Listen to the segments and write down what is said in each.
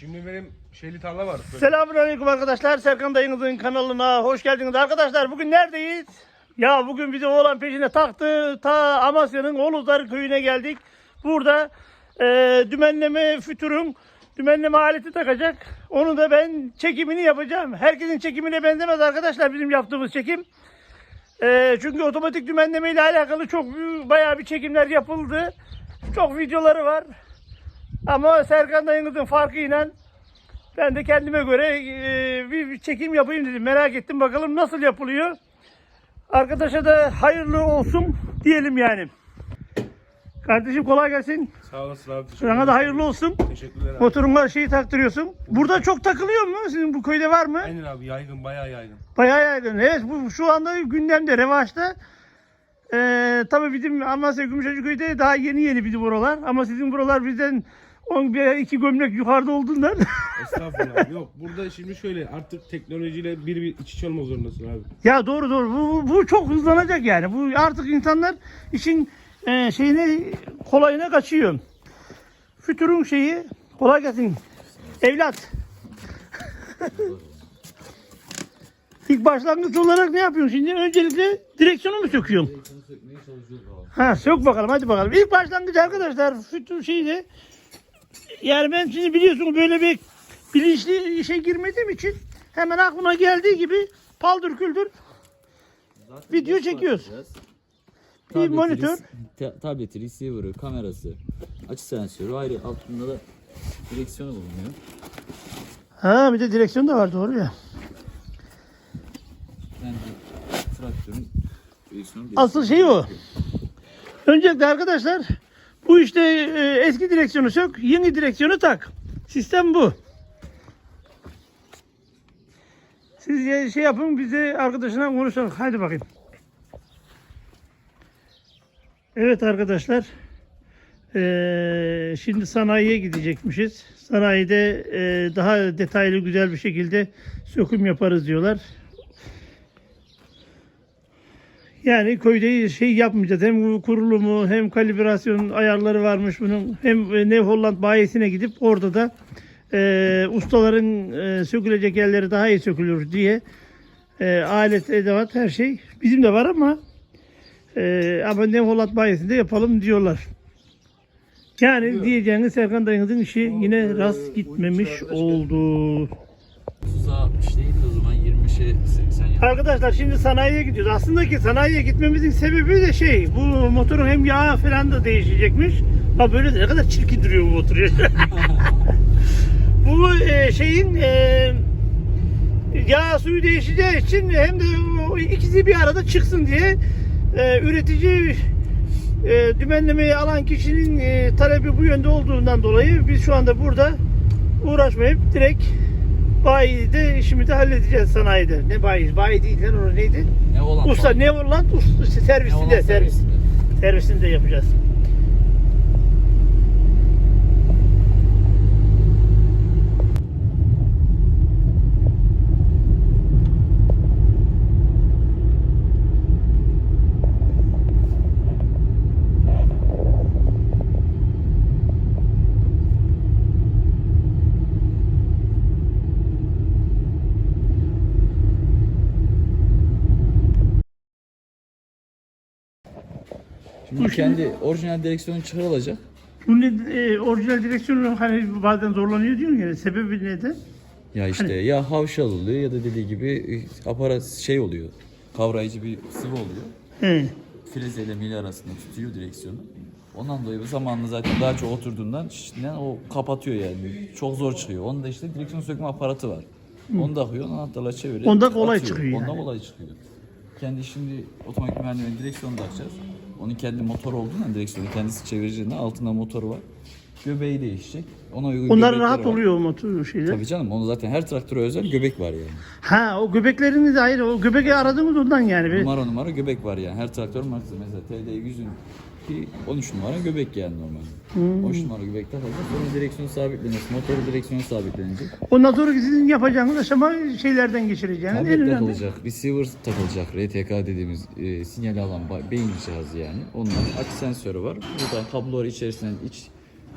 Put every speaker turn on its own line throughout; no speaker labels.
Şimdi benim şeyli tarla var. Böyle.
Selamünaleyküm arkadaşlar. Serkan dayınızın kanalına hoş geldiniz arkadaşlar. Bugün neredeyiz? Ya bugün bizi oğlan peşine taktı. Ta Amasya'nın Oluzlar köyüne geldik. Burada e, dümenleme fütürün dümenleme aleti takacak. Onu da ben çekimini yapacağım. Herkesin çekimine benzemez arkadaşlar bizim yaptığımız çekim. E, çünkü otomatik dümenleme ile alakalı çok bayağı bir çekimler yapıldı. Çok videoları var. Ama Serkan dayınızın farkıyla ben de kendime göre e, bir, çekim yapayım dedim. Merak ettim bakalım nasıl yapılıyor. Arkadaşa da hayırlı olsun diyelim yani. Kardeşim kolay gelsin.
Sağ olasın abi.
Sana da hayırlı olsun.
Teşekkürler abi.
Motorun şeyi taktırıyorsun. Burada çok takılıyor mu? Sizin bu köyde var mı?
Aynen abi yaygın bayağı yaygın.
Bayağı yaygın. Evet bu şu anda gündemde, revaçta. Ee, tabii bizim Amasya Gümüşhacı köyde daha yeni yeni bizim buralar. Ama sizin buralar bizden 10 bir iki gömlek yukarıda olduğundan.
Estağfurullah. Yok burada şimdi şöyle artık teknolojiyle bir bir iç içe olmak zorundasın abi.
Ya doğru doğru. Bu, bu, bu çok hızlanacak yani. Bu artık insanlar işin e, şeyine kolayına kaçıyor. Fütürün şeyi kolay gelsin. Evlat. İlk başlangıç olarak ne yapıyorsun şimdi? Öncelikle direksiyonu mu söküyorsun? Ha sök bakalım hadi bakalım. İlk başlangıç arkadaşlar fütür şeyde yani ben şimdi biliyorsunuz böyle bir bilinçli işe girmediğim için hemen aklıma geldiği gibi paldır küldür Video çekiyoruz. Bir monitör.
ta- tableti, receiver'ı, kamerası, açı sensörü ayrı altında da direksiyonu bulunuyor.
Ha bir de direksiyon da var doğru ya.
Kendi traktörün direksiyonu
Asıl şey o. Öncelikle arkadaşlar bu işte e, eski direksiyonu sök, yeni direksiyonu tak. Sistem bu. Siz şey yapın biz de arkadaşına konuşalım. Hadi bakayım. Evet arkadaşlar. Eee, şimdi sanayiye gidecekmişiz. Sanayide eee, daha detaylı güzel bir şekilde söküm yaparız diyorlar. Yani köyde şey yapmayacağız. Hem kurulumu hem kalibrasyon ayarları varmış bunun. Hem e, New Holland bayisine gidip orada da e, ustaların e, sökülecek yerleri daha iyi sökülür diye e, alet, edevat her şey bizim de var ama e, ama New Holland bayisinde yapalım diyorlar. Yani diyeceğiniz Serkan dayınızın işi yine rast gitmemiş oldu.
60 değil de o zaman 20'şe 80 yap.
Arkadaşlar şimdi sanayiye gidiyoruz. Aslında ki sanayiye gitmemizin sebebi de şey bu motorun hem yağı falan da değişecekmiş. Ha böyle ne kadar çirkin duruyor bu motor ya. bu e, şeyin e, yağ suyu değişeceği için hem de o ikisi bir arada çıksın diye e, üretici e, dümenlemeyi alan kişinin e, talebi bu yönde olduğundan dolayı biz şu anda burada uğraşmayıp direkt bayide işimizi halledeceğiz sanayide. Ne bayi? Bayi değil lan orası neydi?
Ne olan?
Usta ne lan? Usta servisinde, servis, servisinde yapacağız.
Kendi orijinal direksiyonu çıkarılacak.
Bunun e, orijinal direksiyonu hani bazen zorlanıyor diyorsun ya. Sebebi neden?
Ya işte
Hani-
ya havşal oluyor ya da dediği gibi e, aparat şey oluyor. Kavrayıcı bir sıvı oluyor.
He.
Freze ile mili arasında tutuyor direksiyonu. Ondan dolayı bu zamanla zaten daha çok oturduğundan içinden o kapatıyor yani. Çok zor çıkıyor. Onun da işte direksiyon sökme aparatı var. Onu da akıyor, anahtarla çeviriyor.
Onda kolay çıkıyor
Ondan
yani.
kolay çıkıyor. Kendi şimdi otomatik merdiven direksiyonu da açacağız. Onun kendi motor olduğundan direksiyonu kendisi çevireceğinde altında motoru var. Göbeği değişecek. Ona uygun
Onlar
göbekleri
rahat
var.
oluyor motor şeyler.
Tabii canım onu zaten her traktöre özel göbek var yani.
Ha o göbeklerini de ayrı. O göbeği aradığımız ondan yani. Bir-
Numara numara göbek var yani. Her traktörün markası mesela TD 100'ün ki 13 numara göbek yani normalde. 13 numara göbek takacak. Sonra direksiyon sabitlenecek. Motoru direksiyon sabitlenecek.
Ondan sonra sizin yapacağınız aşama şeylerden geçireceğiniz. En
Tablet
önemli.
takılacak. Receiver takılacak. RTK dediğimiz e, sinyali alan beyin cihazı yani. Ondan açı sensörü var. Buradan kabloları içerisinden iç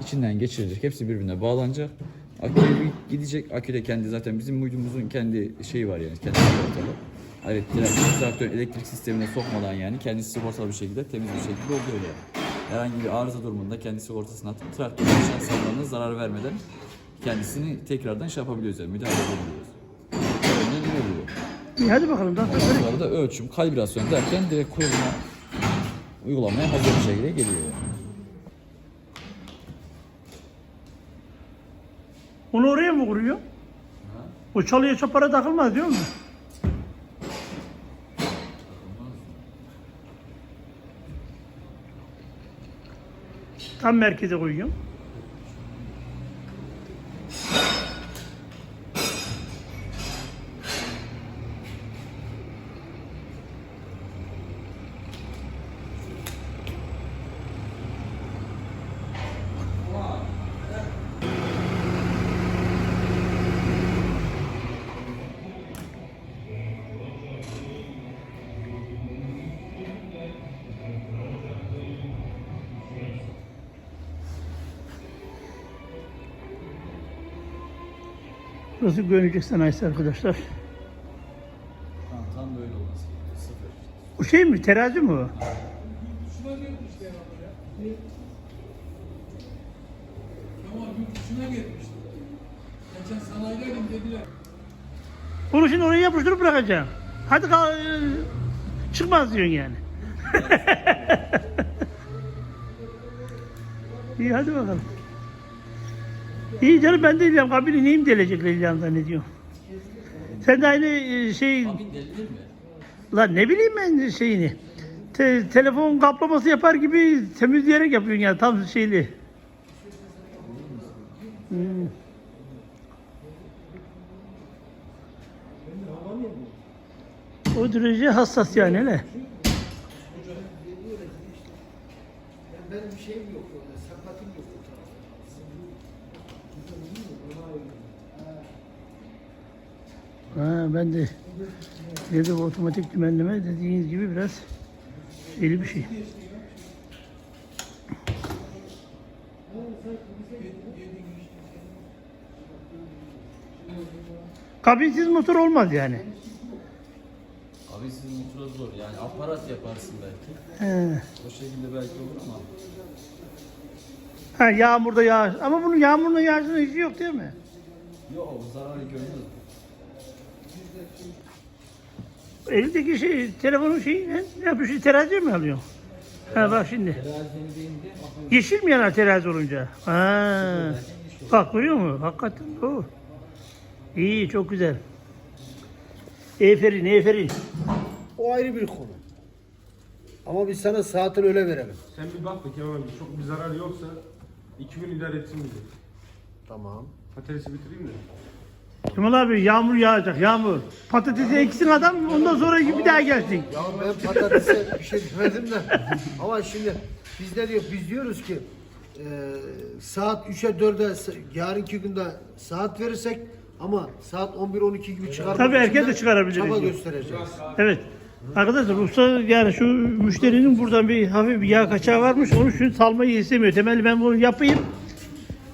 içinden geçirecek. Hepsi birbirine bağlanacak. Bir gidecek. Aküde kendi zaten bizim uydumuzun kendi şeyi var yani. Kendi sigortalı. Hayır, direkt traktörün elektrik sistemine sokmadan yani kendisi sigortalı bir şekilde temiz bir şekilde oluyor yani. Herhangi bir arıza durumunda kendi sigortasını atıp traktörün şansallarına zarar vermeden kendisini tekrardan şey yapabiliyoruz yani müdahale edebiliyoruz. Öyle ne oluyor?
İyi hadi bakalım. Daha.
Ondan sonra da ölçüm, kalibrasyon derken direkt kuruluma uygulamaya hazır bir şekilde geliyor yani.
Onu oraya mı kuruyor? O çalıya çapara takılmaz diyor mu? Tam merkeze koyuyorum. Burası Gönücük Sanayisi arkadaşlar.
Tam, tam böyle olması gerekiyor. Sıfır.
O şey mi? Terazi mi o?
Ama yurt dışına gitmişti. Geçen sanayideydim dediler.
Onu şimdi oraya yapıştırıp bırakacağım. Hadi kal, e, çıkmaz diyorsun yani. İyi hadi bakalım. İyi canım ben de diyeceğim kabini neyim delecekler ilan zannediyorum. Sen de aynı e, şey... Lan ne bileyim ben şeyini. Te- telefon kaplaması yapar gibi temizleyerek yapıyorsun yani tam şeyli. Hmm. O derece hassas yani hele.
Benim şeyim yok, sempatim yok.
Ha, ben de dedi bu otomatik dümenleme dediğiniz gibi biraz şeyli bir şey. Kabinsiz motor olmaz yani.
Abi sizin motora zor yani aparat yaparsın belki.
He.
O şekilde belki olur ama
Ha, yağmurda yağış. Ama bunun yağmurla yağışın işi yok değil mi?
yok zararı görünür.
Elindeki şey, telefonun şeyi ne? Ne yapıyor? Terazi mi alıyor? Ha bak şimdi. Yeşil mi yanar terazi olunca? Ha. Bak görüyor musun? Hakikaten o. İyi, çok güzel. Eferin, eferin.
O ayrı bir konu. Ama biz sana saatini öyle verelim.
Sen bir bak da Kemal abi çok bir zarar yoksa 2 gün idare etsin bizi.
Tamam.
Patatesi bitireyim de.
Kemal abi yağmur yağacak, yağmur. Patatesi eksin adam, ondan sonra bir daha gelsin.
Ya ben patatese bir şey demedim de. Ama şimdi biz ne diyor? Biz diyoruz ki e, saat 3'e 4'e s- yarınki günde saat verirsek ama saat 11-12 gibi çıkarmak
Tabii erken de çıkarabiliriz
Çaba
diyor.
göstereceğiz.
Evet. Arkadaşlar usta yani şu müşterinin buradan bir hafif bir yağ kaçağı varmış. Onun için salmayı istemiyor. Temelli ben bunu yapayım.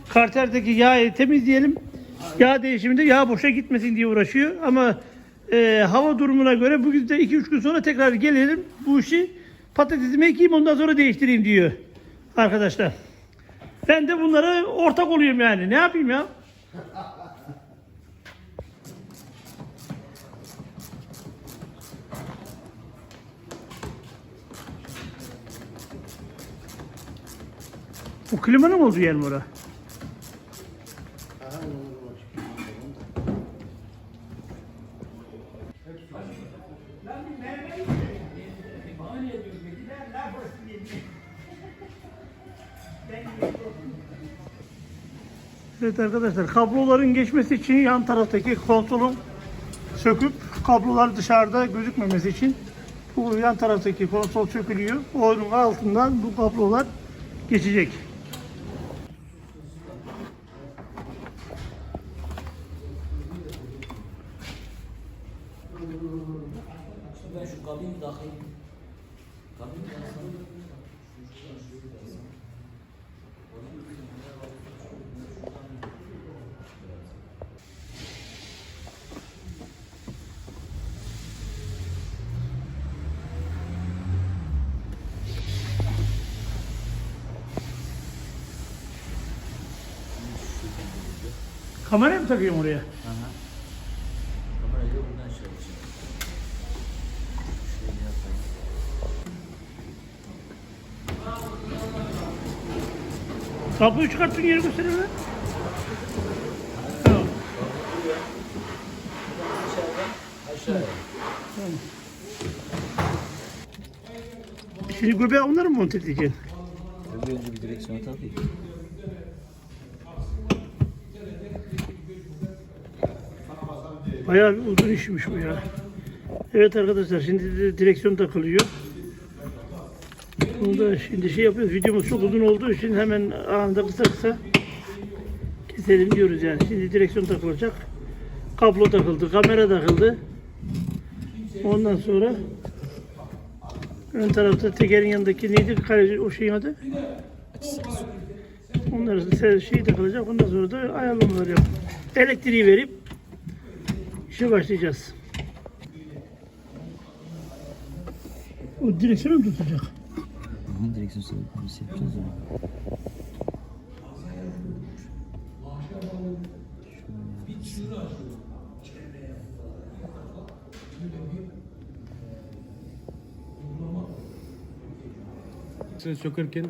Karterdeki yağı temizleyelim. Yağ değişiminde yağ boşa gitmesin diye uğraşıyor. Ama e, hava durumuna göre bugün de 2-3 gün sonra tekrar gelelim. Bu işi patatesimi ekeyim ondan sonra değiştireyim diyor. Arkadaşlar. Ben de bunlara ortak oluyorum yani. Ne yapayım ya? Bu klimanın olduğu yer mi orası? Evet arkadaşlar kabloların geçmesi için yan taraftaki konsolun söküp kablolar dışarıda gözükmemesi için bu yan taraftaki konsol sökülüyor. Onun altından bu kablolar geçecek. Kamerayı mı takıyorsun oraya?
Kamerayı da buradan çalışıyor. Şöyle yapayım.
Kabloyu çıkarttın yeri gösterir mi? Tamam.
Aşağıya.
Şimdi göbeğe onları mı monte edeceksin?
Tabii önce bir direksiyona takayım.
Bayağı bir uzun işmiş bu ya. Evet arkadaşlar şimdi direksiyon takılıyor. Bunu da şimdi şey yapıyoruz. Videomuz çok uzun olduğu için hemen anında kısa kısa keselim diyoruz yani. Şimdi direksiyon takılacak. Kablo takıldı, kamera takıldı. Ondan sonra ön tarafta tekerin yanındaki neydi kaleci o şeyin adı? Onların se- şey takılacak. Ondan sonra da ayarlamalar yap. Elektriği verip işe başlayacağız. O direksiyonu mu tutacak?
Bunun direksiyon servisi yapacağız ya.
Sen sökerken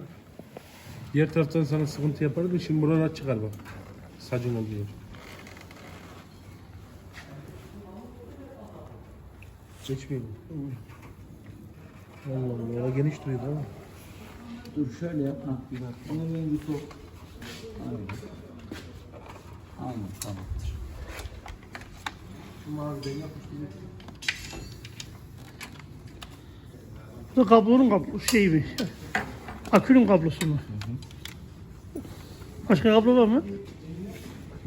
diğer taraftan sana sıkıntı yapardı. Şimdi buradan çıkar bak. Sacın oluyor. Geçmeyelim. Allah Allah. O geniş duruyor değil mi?
Dur şöyle yap. Ha, bir bak. Onu bir sok. Aynen. Aynen tamamdır.
Bu da kablonun kablosu şey mi? Akünün kablosu mu? Başka kablo var mı?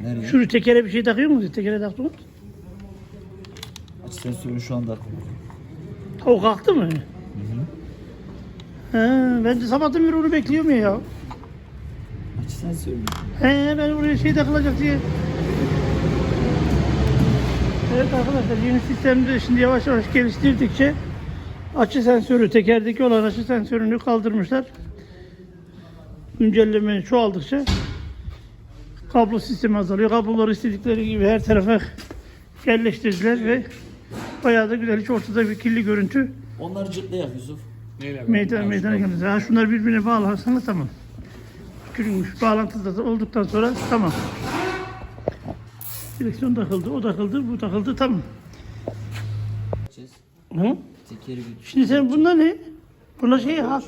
Nereye?
Şunu tekere bir şey takıyor musunuz? Tekere taktınız.
Aç sensörün şu anda akıllı.
O kalktı mı? He, ben de sabahtan beri onu bekliyorum ya.
Aç sensörünü.
He, ben buraya şey takılacak diye. Evet arkadaşlar yeni sistemde şimdi yavaş yavaş geliştirdikçe açı sensörü, tekerdeki olan açı sensörünü kaldırmışlar. Güncelleme çoğaldıkça kablo sistemi azalıyor. Kabloları istedikleri gibi her tarafa yerleştirdiler ve bayağı da güzel hiç ortada bir kirli görüntü
Onları cıklayak Yusuf.
Meydan, meydana gelmez. Ha şunlar birbirine bağlarsanız tamam. Çünkü bağlantısı da olduktan sonra tamam. Direksiyon takıldı, o takıldı, bu takıldı tamam. Hı?
Tekeri.
Şimdi sen bunlar ne? Bunlar şey ha,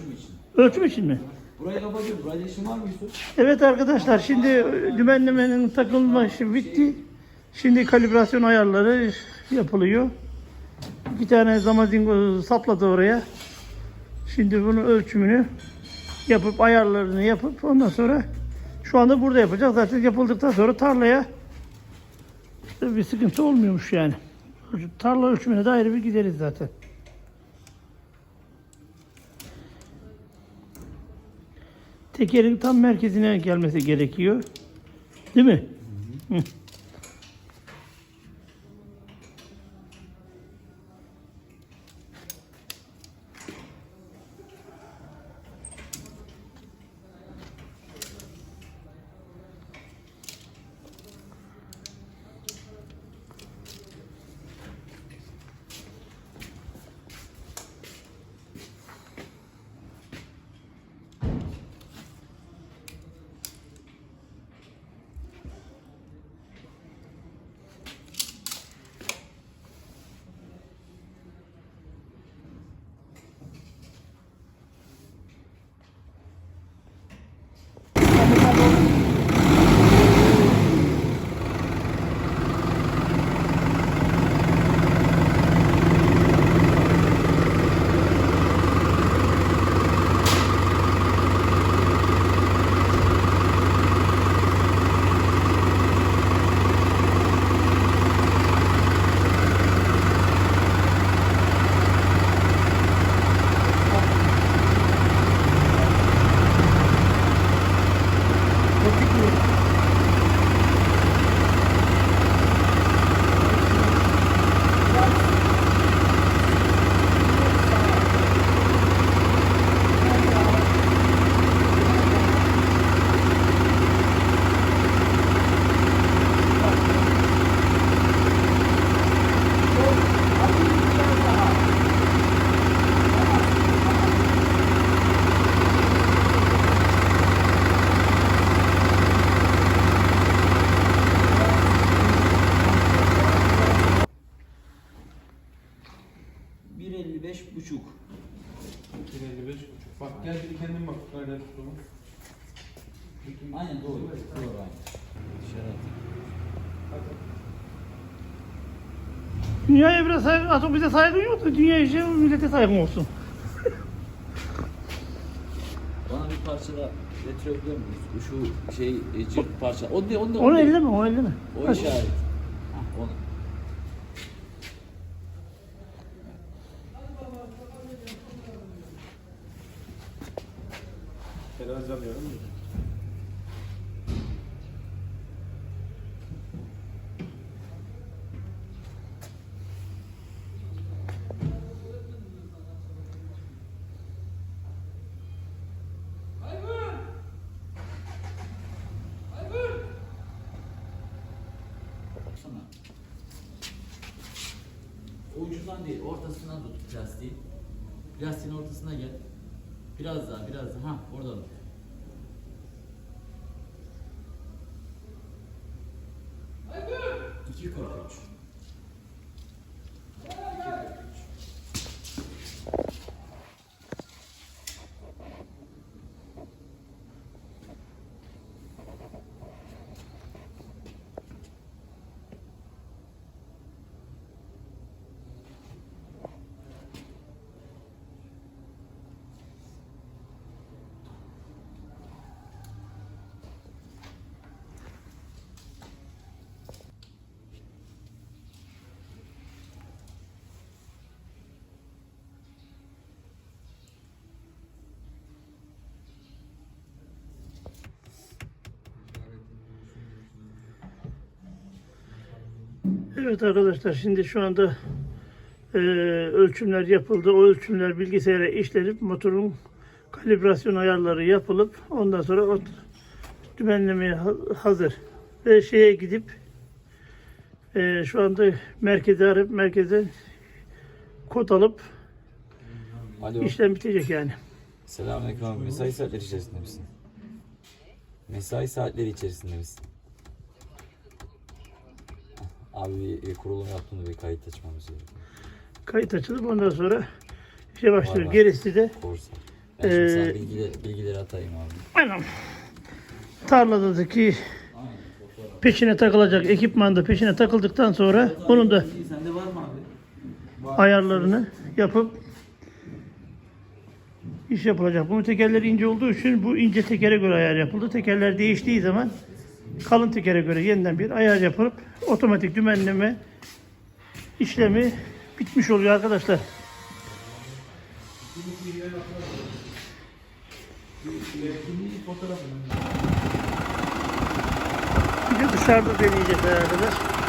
ölçüm için mi?
Burayı kapatıyorum. Burayla işin var mı Yusuf?
Evet arkadaşlar şimdi dümenlemenin takılma işi bitti. Şimdi kalibrasyon ayarları yapılıyor. Bir tane zamazingo sapladı oraya. Şimdi bunun ölçümünü yapıp ayarlarını yapıp ondan sonra şu anda burada yapacak. Zaten yapıldıktan sonra tarlaya bir sıkıntı olmuyormuş yani. Tarla ölçümüne de ayrı bir gideriz zaten. Tekerin tam merkezine gelmesi gerekiyor. Değil mi? Hı.
Buçuk.
155 buçuk. Bak gel bir kendin bak. Aynen tuttuğunu.
Aynen doğru. Doğru aynen. Şerat.
Dünyaya biraz saygı, aslında bize saygın yok da dünya işe millete saygın olsun.
Bana bir parça da getirebiliyor musunuz? Şu şey e, cilt parça. O değil, onu da
Onu elleme, onu elleme.
O işaret. ucundan değil, ortasından tut plastiği. Plastiğin ortasına gel. Biraz daha, biraz daha. Ha, oradan tut. Öbür. 2.43.
Evet arkadaşlar şimdi şu anda e, ölçümler yapıldı. O ölçümler bilgisayara işlenip motorun kalibrasyon ayarları yapılıp ondan sonra o dümenlemeye ha- hazır. Ve şeye gidip e, şu anda merkeze arayıp merkeze kod alıp
Alo.
işlem bitecek yani.
Selamünaleyküm abi. Mesai saatleri içerisinde misin? Mesai saatleri içerisinde misin? Abi bir, bir kurulum yaptığında bir kayıt açmamız gerekiyor.
Kayıt açılıp ondan sonra işe başlıyor.
Var, var.
Gerisi de
Korsa. Ben şimdi sana
Ee,
bilgileri, bilgileri atayım abi.
Aynen. Tarladaki peşine takılacak ekipman da peşine takıldıktan sonra onun da ayarlarını yapıp iş yapılacak. Bunun tekerleri ince olduğu için bu ince tekere göre ayar yapıldı. Tekerler değiştiği zaman kalın tekere göre yeniden bir ayar yapılıp otomatik dümenleme işlemi bitmiş oluyor arkadaşlar. Bir de dışarıda deneyeceğiz arkadaşlar.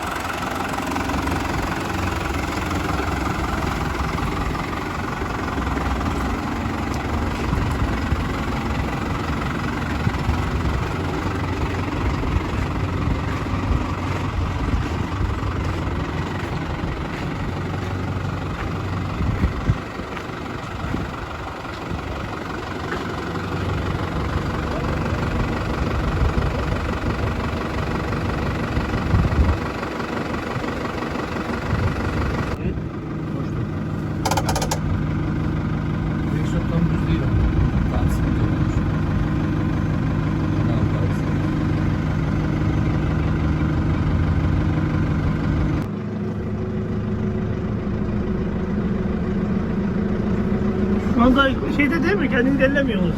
Şeyde değil mi? Kendiniz ellemiyorsunuz.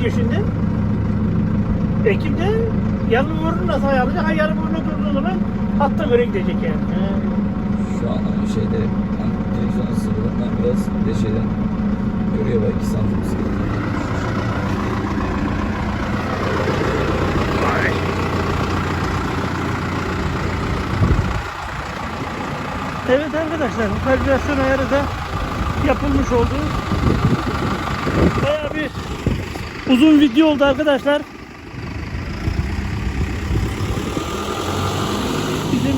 Gidiyor şimdi? Ekim'de yarım burnu nasıl ayarlayacak? Ha yarım burnu durduğu zaman hatta göre gidecek yani. He.
Şu an ama şeyde hani direksiyonun sıvırından biraz bir de şeyden görüyor belki santim sıkıntı.
Evet arkadaşlar kalibrasyon ayarı da yapılmış oldu. Bayağı bir uzun video oldu arkadaşlar. Bizim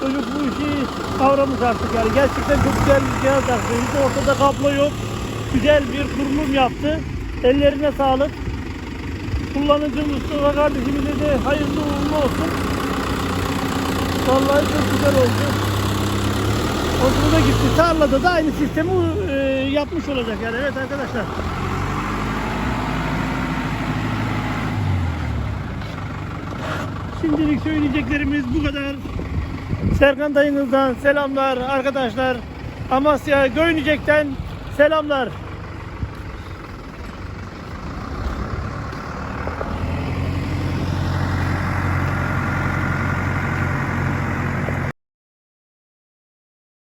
çocuk bu işi kavramış artık yani. Gerçekten çok güzel bir cihaz artık. Hiç ortada kablo yok. Güzel bir kurulum yaptı. Ellerine sağlık. Kullanıcı Mustafa kardeşimize de hayırlı uğurlu olsun. Vallahi çok güzel oldu. Hoşuma gitti. Tarlada da aynı sistemi e, yapmış olacak yani. Evet arkadaşlar. Şimdilik söyleyeceklerimiz bu kadar. Serkan dayınızdan selamlar arkadaşlar. Amasya Göynecek'ten selamlar.